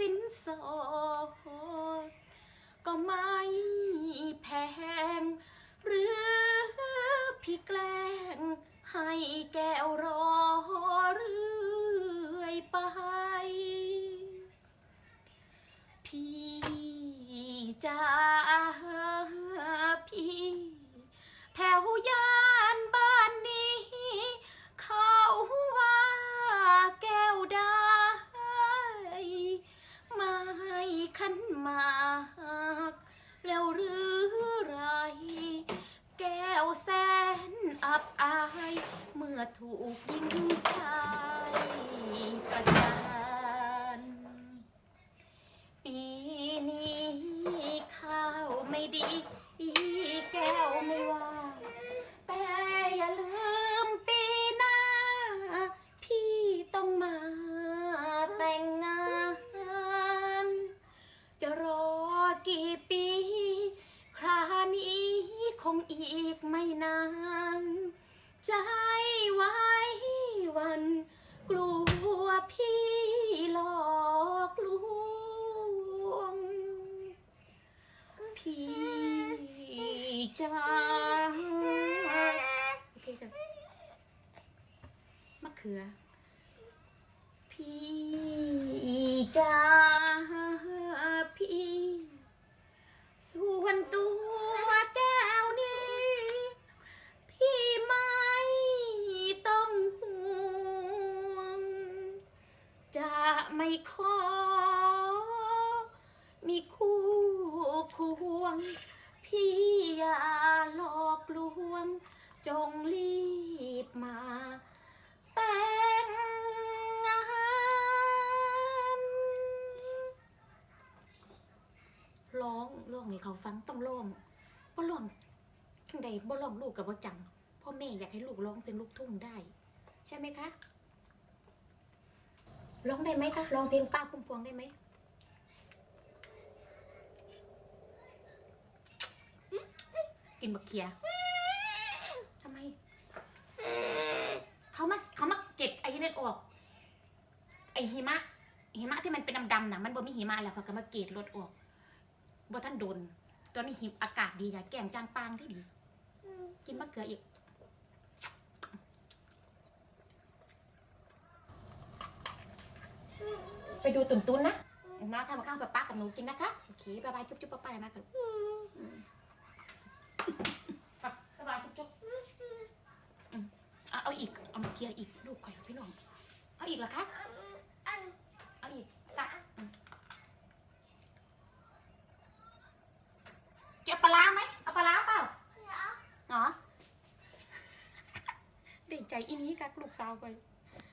สินสดก็ไม่แพง หรือพี่แกล้งให้แก้วรอเรื่อยไป พี่จ้า อถูกยิงชายประจานปีนี้ข้าวไม่ดีแก้วไม่ว่า แต่อย่าลืมปีหน้า พี่ต้องมาแต่งงาน จะรอกี่ปี ครานี้คงอีกไม่นาน ใจไว้วัน กลัวพี่หลอกลวง พี่จ้าโอเคจ้ะมะเขือ พี่จ้า ไม่ขอ มีคู่ควง พี่อย่าหลอกลวง จงรีบมาแต่งงานร้องร้องให้เขาฟังต้องร้องบ่ร้องทั้งใดบ่ร้องลูกกับบ่จังพ่อแม่อยากให้ลูกร้องเพลงลูกทุ่งได้ ใช่ไหมคะ ร้องได้ไหมคะร้องเพลงป้าพุ่มพวงได้ไหมกินบักเขียทำไม เขามาเขามาเก็บไอ้นั่นออก ไอ้หิมะหิมะที่มันเป็นดำๆนะมันบ่มีหิมะแล้วเขาก็มาเกตรถออกบ่ท่านโดน ตอนนี้หิมอากาศดีอย่าแกงจางปางที่ดี กินมะเขืออีก ไปดูตุ่นตุนนะมาทำกับข้าวแบบป้ากับหนูกินนะคะโอเคบายบายจุ๊บจุ๊บป้าป้านะกันบายบายจุ๊บจุ๊บอืมอะเอาอีกเอามาเคลียร์อีกลูกข่อยพี่น้องเอาอีกเหรอคะเอาอีกตักอืมเก็บปลาร้าไหมเอาปลาร้าเปล่าอ๋อดีใจอีนี้กับลูกสาวไป